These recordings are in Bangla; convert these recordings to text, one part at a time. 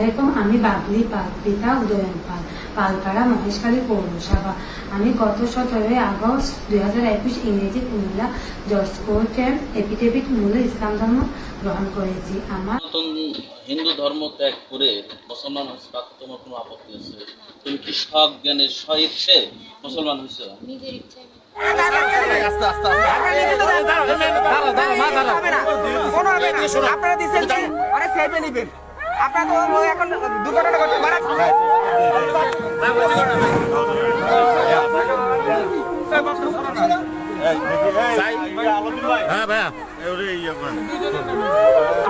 আলাইকুম আমি বাবলি পাল পিতা উদয়ন পাল পালপাড়া মহেশখালী পৌরসভা আমি গত সতেরোই আগস্ট দুই হাজার একুশ ইংরেজি কুমিল্লা জর্জ কোর্টে এপিডেভিট মূল্যে ইসলাম ধর্ম গ্রহণ করেছি আমার হিন্দু ধর্ম ত্যাগ করে মুসলমান হয়েছে তাতে তোমার কোনো আপত্তি আছে তুমি কি সৎ জ্ঞানের সহিত মুসলমান হয়েছে নিজের ইচ্ছায় আপনারা দিচ্ছেন আপনারা তো এখন দুর্ঘটনা ঘটে মারা হ্যাঁ। ভাইয়া।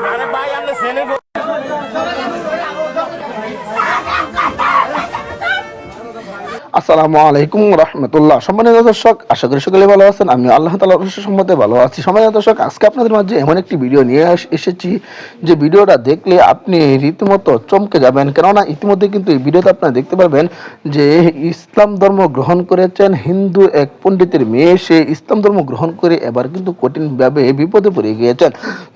আরে ভাই আমরা ছেলে আসসালামু আলাইকুম রহমতুল্লাহ। সম্মানিত দর্শক, আশা করি সকলে ভালো আছেন। আমি আল্লাহ তালা সম্মতে ভালো আছি। সম্মানিত দর্শক, আজকে আপনাদের মাঝে এমন একটি ভিডিও নিয়ে এসেছি, যে ভিডিওটা দেখলে আপনি রীতিমতো চমকে যাবেন। কেননা ইতিমধ্যে কিন্তু এই ভিডিওতে আপনারা দেখতে পারবেন, যে ইসলাম ধর্ম গ্রহণ করেছেন হিন্দু এক পণ্ডিতের মেয়ে। সে ইসলাম ধর্ম গ্রহণ করে এবার কিন্তু কঠিনভাবে বিপদে পড়ে গিয়েছেন।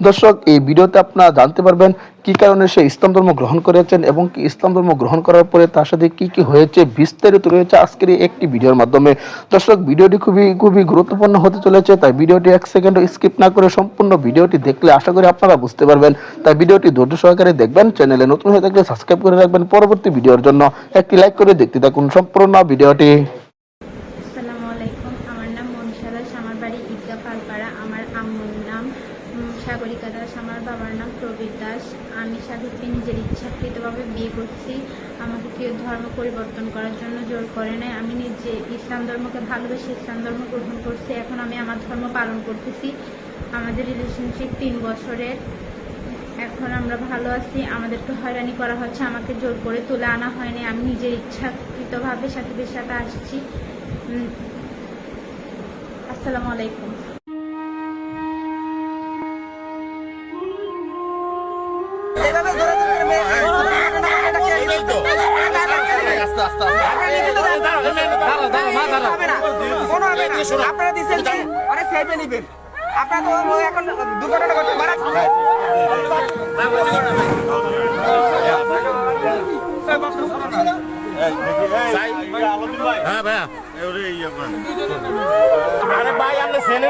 দর্শক, এই ভিডিওতে আপনারা জানতে পারবেন কি কারণে সে ইসলাম ধর্ম গ্রহণ করেছেন এবং কি ইসলাম ধর্ম গ্রহণ করার পরে তার সাথে কি কি হয়েছে বিস্তারিত রয়েছে আজকের একটি ভিডিওর মাধ্যমে। দর্শক, ভিডিওটি খুবই খুবই গুরুত্বপূর্ণ হতে চলেছে, তাই ভিডিওটি এক সেকেন্ড স্কিপ না করে সম্পূর্ণ ভিডিওটি দেখলে আশা করি আপনারা বুঝতে পারবেন। তাই ভিডিওটি ধৈর্য সহকারে দেখবেন, চ্যানেলে নতুন হয়ে থাকলে সাবস্ক্রাইব করে রাখবেন পরবর্তী ভিডিওর জন্য। একটি লাইক করে দেখতে থাকুন সম্পূর্ণ ভিডিওটি। আমার নাম পালপাড়া আমার আম্মুর নাম সাগরিকা দাস, আমার বাবার নাম প্রবীর দাস। আমি সাবিত্রী নিজের ইচ্ছাকৃতভাবে বিয়ে করছি। আমাকে কেউ ধর্ম পরিবর্তন করার জন্য জোর করে নাই। আমি নিজে ইসলাম ধর্মকে ভালোবেসে ইসলাম ধর্ম গ্রহণ করছি। এখন আমি আমার ধর্ম পালন করতেছি। আমাদের রিলেশনশিপ তিন বছরের। এখন আমরা ভালো আছি। আমাদেরকে হয়রানি করা হচ্ছে। আমাকে জোর করে তুলে আনা হয়নি। আমি নিজের ইচ্ছাকৃতভাবে সাথীদের সাথে আসছি। আসসালামু আলাইকুম। তো। আপনারা দিচ্ছেন যে আরে নিবেন আপনারা তো এখন দুর্ঘটনা ঘটে মারা হ্যাঁ ভাইয়া আরে ভাই আমরা ছেলে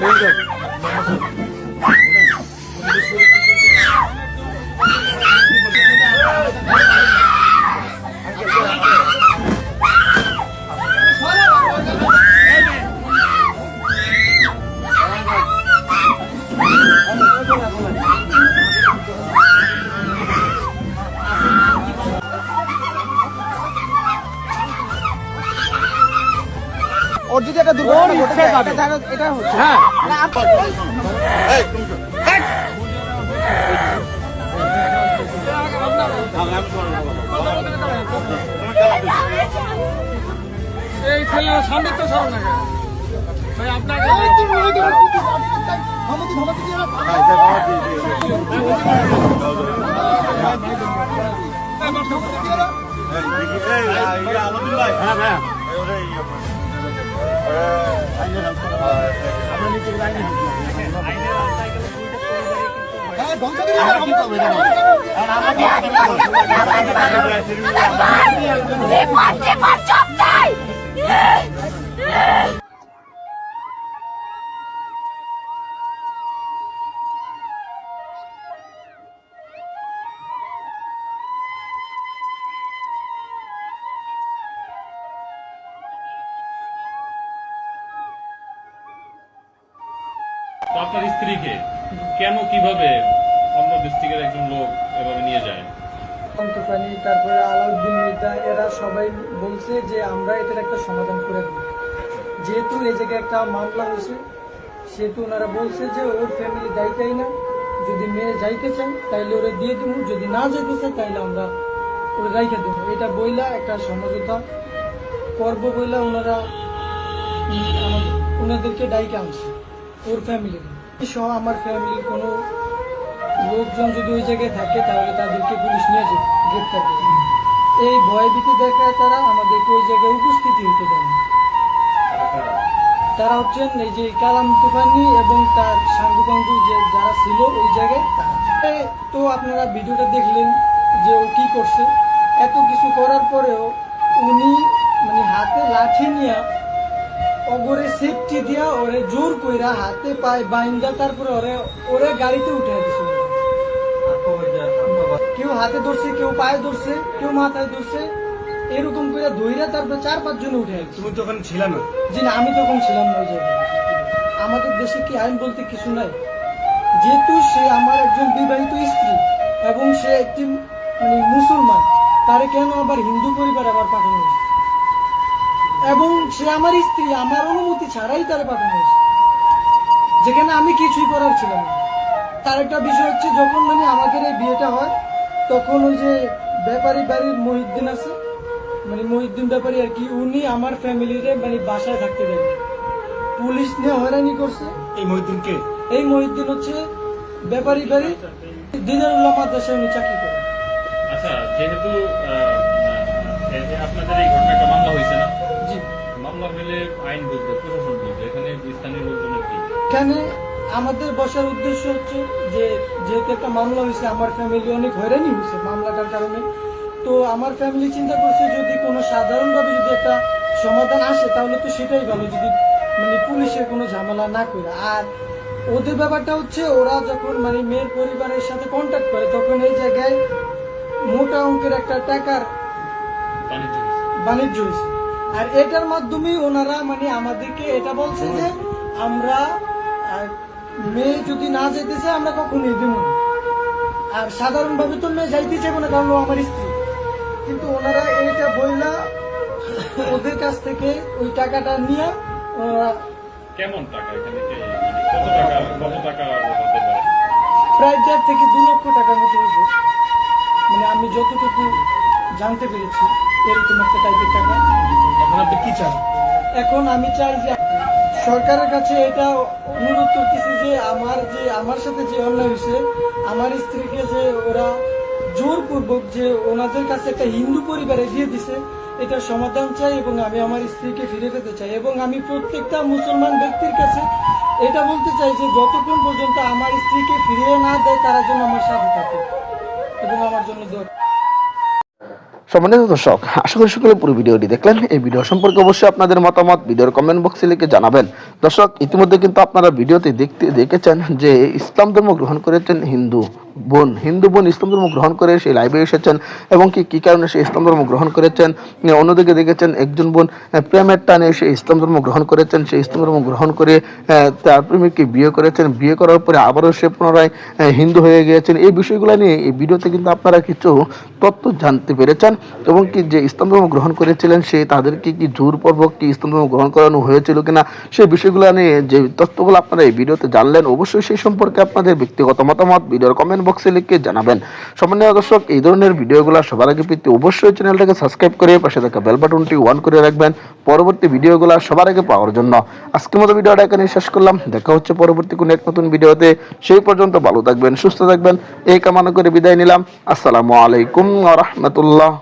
여기서 ওর যদি একটা দুর্ঘটনা ঘটে যায়, এটা এটা হচ্ছে হ্যাঁ না, আপ- এই ছেলের সামনে তো সরব না ভাই আপনাকে হ্যাঁ ভাইয়া আপনার স্ত্রীকে কেন কীভাবে ডিস্ট্রিক্টের একজন লোক এভাবে নিয়ে যায়। তারপরে আলাউদ্দিন মির্জা, এরা সবাই বলছে যে আমরা এটার একটা সমাধান করে দেব। যেহেতু এই জায়গায় একটা মামলা হয়েছে, সেহেতু ওনারা বলছে যে ওর ফ্যামিলি যাইতেই না। যদি মেয়ে যাইতে চান, তাইলে ওরা দিয়ে দেবো। যদি না যাইতে চায় তাইলে আমরা ওরা রাইখে দেবো। এটা বইলা একটা সমঝোতা। করব বইলা ওনারা ওনাদেরকে ডাইকে আনছে, ওর ফ্যামিলি সহ আমার ফ্যামিলির কোনো লোকজন যদি ওই জায়গায় থাকে, তাহলে তাদেরকে পুলিশ নিয়ে গ্রেপ্তার করবে এই ভয়ভীতি দেখায় তারা আমাদেরকে ওই জায়গায় উপস্থিতি হতে দেয়। তারা হচ্ছেন এই যে কালাম তুফানি এবং তার সাঙ্গুপাঙ্গু যে যারা ছিল ওই জায়গায় তো আপনারা ভিডিওটা দেখলেন যে ও কি করছে। এত কিছু করার পরেও উনি মানে হাতে লাঠি নিয়ে ওগরে সেফটি দিয়া ওরে জোর কইরা হাতে পায়ে বাইন্দা, তারপরে ওরে ওরে গাড়িতে উঠে দিছে। কেউ হাতে ধরছে কেউ পায়ে ধরছে কেউ মাথায় ধরছে এরকম করে ধইরা তারপরে চার পাঁচ জন উঠে তুমি তখন ছিল না? জি না আমি তখন ছিলাম না ওই জায়গায়। আমাদের দেশে কি আইন বলতে কিছু নাই? যেহেতু সে আমার একজন বিবাহিত স্ত্রী এবং সে একটি মানে মুসলমান তারে কেন আবার হিন্দু পরিবার আবার পাঠানো হয়েছে? এবং সে আমার স্ত্রী আমার অনুমতি ছাড়াই তারে পাঠানো হয়েছে। যেখানে আমি কিছুই করার ছিলাম না। তার একটা বিষয় হচ্ছে যখন মানে আমাদের এই বিয়েটা হয় তখন ওই যে ব্যাপারী বাড়ির মহিউদ্দিন আছে মানে মহিউদ্দিন ব্যাপারী আর কি উনি আমার ফ্যামিলিরে মানে বাসায় থাকতে দেয়। পুলিশ নিয়ে হয়রানি করছে। এই মহিউদ্দিনকে এই মহিউদ্দিন হচ্ছে ব্যাপারী বাড়ি দিনারুল্লাহ মাদ্রাসায় উনি চাকরি করেন। আচ্ছা যেহেতু আপনাদের এই ঘটনাটা মামলা হয়েছে না? জি। মামলা হলে আইন বুঝবে প্রশাসন বুঝবে এখানে স্থানীয় লোকজনের কি? এখানে আমাদের বসার উদ্দেশ্য হচ্ছে যে যেহেতু একটা মামলা হয়েছে আমার ফ্যামিলি অনেক হয়রানি হয়েছে মামলাটার কারণে। তো আমার ফ্যামিলি চিন্তা করছে যদি কোনো সাধারণভাবে যদি একটা সমাধান আসে তাহলে তো সেটাই ভালো যদি মানে পুলিশের কোনো ঝামেলা না করে। আর ওদের ব্যাপারটা হচ্ছে ওরা যখন মানে মেয়ের পরিবারের সাথে কন্ট্যাক্ট করে তখন এই জায়গায় মোটা অঙ্কের একটা টাকার বাণিজ্য হয়েছে। আর এটার মাধ্যমে ওনারা মানে আমাদেরকে এটা বলছে যে আমরা মেয়ে যদি না যেতে চায় আমরা কখনোই দেব না আর সাধারণভাবে তো মেয়ে যাইতে চাইব না কারণ ও আমার স্ত্রী। কিন্তু ওনারা এইটা বইলা ওদের কাছ থেকে ওই টাকাটা নিয়ে ওনারা কেমন টাকা এখানে? মানে কত টাকা কত টাকা হতে পারে? প্রায় দেড় থেকে দু লক্ষ টাকার মতো মানে আমি যতটুকু জানতে পেরেছি এরকম একটা টাইপের টাকা। এখন আপনি কি চান? এখন আমি চাই যে সরকারের কাছে এটা অনুরোধ করতেছি যে আমার যে, আমার সাথে যে অন্যায় হয়েছে, আমার স্ত্রীকে যে ওরা জোরপূর্বক যে ওনাদের কাছে একটা হিন্দু পরিবারে দিয়ে দিছে, এটা সমাধান চাই এবং আমি আমার স্ত্রীকে ফিরে পেতে চাই। এবং আমি প্রত্যেকটা মুসলমান ব্যক্তির কাছে এটা বলতে চাই যে যতক্ষণ পর্যন্ত আমার স্ত্রীকে ফিরিয়ে না দেয়, তারা যেন আমার সাথে থাকে এবং আমার জন্য দোয়া সম্মানিত দর্শক, আশা করি সকলে পুরো ভিডিওটি দেখলেন। এই ভিডিও সম্পর্কে অবশ্যই আপনাদের মতামত ভিডিওর কমেন্ট বক্সে লিখে জানাবেন। দর্শক, ইতিমধ্যে কিন্তু আপনারা ভিডিওতে দেখতে দেখেছেন যে ইসলাম ধর্ম গ্রহণ করেছেন হিন্দু। বোন, হিন্দু বোন ইসলাম ধর্ম গ্রহণ করে সেই লাইভে এসেছেন এবং কি কি কারণে সে ইসলাম ধর্ম গ্রহণ করেছেন? অন্যদিকে দেখেছেন একজন বোন প্রেমের টানে সে ইসলাম ধর্ম গ্রহণ করেছেন। সেই ইসলাম ধর্ম গ্রহণ করে তার প্রেমিককে বিয়ে করেছেন। বিয়ে করার পরে আবারও সে পুনরায় হিন্দু হয়ে গিয়েছেন। এই বিষয়গুলো নিয়ে এই ভিডিওতে কিন্তু আপনারা কিছু তথ্য জানতে পেরেছেন এবং কি যে ইসলাম ধর্ম গ্রহণ করেছিলেন, সে তাদেরকে কি জোরপূর্বক কি ইসলাম ধর্ম গ্রহণ করানো হয়েছিল কিনা সেই বিষয়গুলো নিয়ে যে তথ্যগুলো আপনারা এই ভিডিওতে জানলেন, অবশ্যই সেই সম্পর্কে আপনাদের ব্যক্তিগত মতামত, ভিডিওর কমেন্ট বক্সে লিখে জানাবেন। সম্মানীয় দর্শক, এই ধরনের ভিডিওগুলো সবার আগে পেতে অবশ্যই চ্যানেলটাকে সাবস্ক্রাইব করে পাশে থাকা বেল বাটনটি অন করে রাখবেন। পরবর্তী ভিডিওগুলো সবার আগে পাওয়ার জন্য। আজকের মতো ভিডিওটা এখানে শেষ করলাম। দেখা হচ্ছে পরবর্তী কোনো এক নতুন ভিডিওতে। সেই পর্যন্ত ভালো থাকবেন, সুস্থ থাকবেন। এই কামনা করে বিদায় নিলাম। আসসালামু আলাইকুম রহমতুল্লাহ।